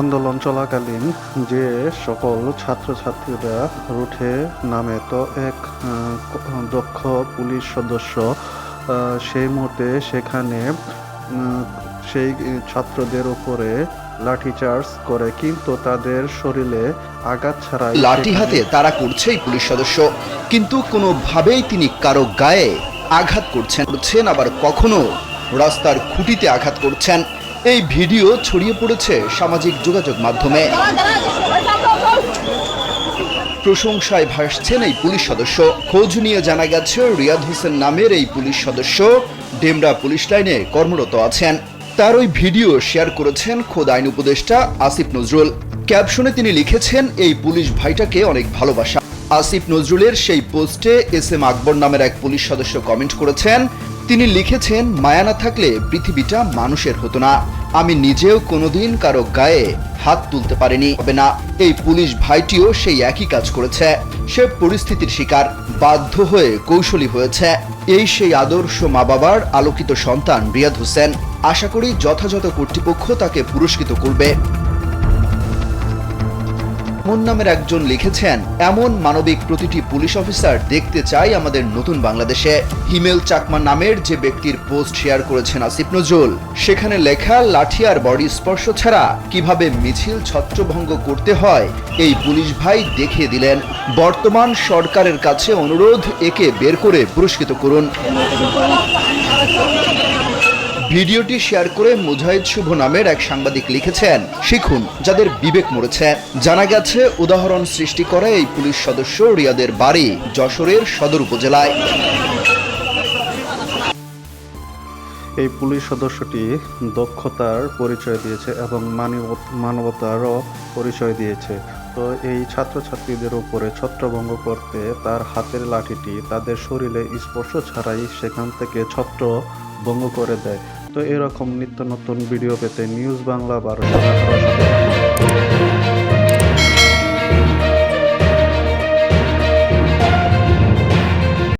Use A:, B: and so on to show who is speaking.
A: আন্দোলন চলাকালীন যে সকল ছাত্রছাত্রীরা রুটে নামে তো এক দক্ষ পুলিশ সদস্য সেই মুহূর্তে সেখানে সেই ছাত্রদের উপরে লাঠিচার্জ করে কিন্তু তাদের শরীরে আঘাত ছাড়াই
B: লাঠি হাতে তারা করছেই পুলিশ সদস্য। কিন্তু কোনোভাবেই তিনি কারও গায়ে আঘাত করছেন করছেন আবার কখনো রাস্তার খুঁটিতে আঘাত করছেন। এই ভিডিও ছড়িয়ে পড়েছে সামাজিক যোগাযোগ মাধ্যমে। প্রশংসায় ভাসছেন এই পুলিশ সদস্য। খোঁজ নিয়ে জানা গেছে, রিয়াদ হোসেন নামের এই পুলিশ সদস্য ডেমরা পুলিশ লাইনে কর্মরত আছেন। তার ওই ভিডিও শেয়ার করেছেন খোদ আইন উপদেষ্টা আসিফ নজরুল। ক্যাপশনে তিনি লিখেছেন, এই পুলিশ ভাইটাকে অনেক ভালোবাসা। আসিফ নজরুলের সেই পোস্টে এস এম আকবর নামের এক পুলিশ সদস্য কমেন্ট করেছেন তিনি লিখেছেন, মায়া না থাকলে পৃথিবীটা মানুষের হতো না। আমি নিজেও কোনোদিন কারও গায়ে হাত তুলতে পারিনি। হবে না, এই পুলিশ ভাইটিও সেই একই কাজ করেছে। সে পরিস্থিতির শিকার, বাধ্য হয়ে কৌশলী হয়েছে। এই সেই আদর্শ মা বাবার আলোকিত সন্তান রিয়াদ হোসেন। আশা করি যথাযথ কর্তৃপক্ষ তাকে পুরস্কৃত করবে। মন নামের একজন লিখেছেন, এমন মানবিক প্রতিটি পুলিশ অফিসার দেখতে চাই আমাদের নতুন বাংলাদেশে। হিমেল চাকমা নামের যে ব্যক্তির পোস্ট শেয়ার করেছেন আসিফ নজরুল, সেখানে লেখা, লাঠি আর বডি স্পর্শ ছাড়া কীভাবে মিছিল ছত্রভঙ্গ করতে হয়? এই পুলিশ ভাই দেখিয়ে দিলেন, বর্তমান সরকারের কাছে অনুরোধ, একে বের করে পুরস্কৃত করুন। ভিডিওটি শেয়ার করে মুজাহিদ শুভ নামের এক সাংবাদিক লিখেছেন। শিখুন, যাদের বিবেক মরেছে। জানা গেছে, উদাহরণ সৃষ্টি করে এই পুলিশ সদস্য রিয়াদের বাড়ি, যশোরের সদর উপজেলায়।
A: এই পুলিশ সদস্যটি দক্ষতার পরিচয় দিয়েছে এবং মানব- মানবতারও পরিচয় দিয়েছে। তো এই ছাত্রছাত্রীদের উপরে ছত্রভঙ্গ করতে তার হাতের লাঠিটি তাদের শরীরে স্পর্শ ছাড়াই সেখান থেকে ছত্র ভঙ্গ করে দেয়। তো এরকম নিত্য নতুন ভিডিও পেতে নিউজ বাংলা বারোটা